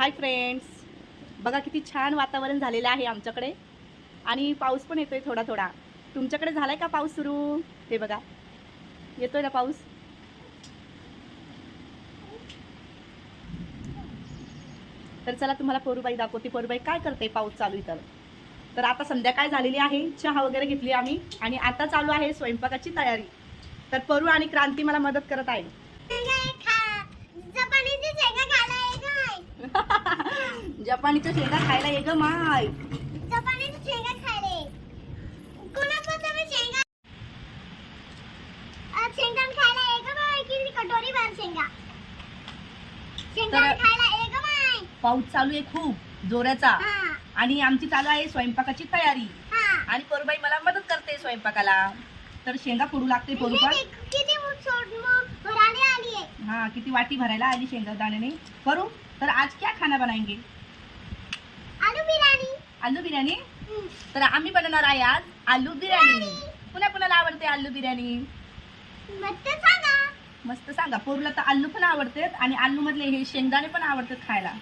Hi friends बघा किती छान वातावरण झालेलं आहे आमच्याकडे. आणि पाऊस पण येतोय थोडा थोडा. तुमच्याकडे झालाय का पाऊस सुरू? ते बघा. येतोय ना पाऊस? तर चला तुम्हाला पोरूबाई दाखवते. पोरूबाई काय करते पाऊस चालू आहे तर तर आता संध्याकाळ झालेली आहे. चहा वगैरे घेतली आम्ही. आणि आता चालू आहे स्वयंपाकाची तयारी. तर परू आणि क्रांती मला मदत करत आहे जपानीचं शेंगा खायला ये ग माय. तर- पाऊस चालू आहे खूप जोराचा. आणि आमची चालू आहे स्वयंपाकाची तयारी. आणि पोरूबाई मला मदत करते स्वयंपाकाला. तर शेंगा फोडू लागते पोरूबाई हाँ किती वाटी भरायला आली शेंगा दाण्याने करू तर आज क्या खाना बनाएंगे? आलू बिर्याणी? तर आम्ही बनवणार आहे आज आलू बिर्याणी. पुन्हा कुणाला आवडते आलू बिर्याणी? मस्त सांगा. पोरूला तर आलू पण आवडते आणि आलू मधले हे शेंगदाणे पण आवडतात खायला?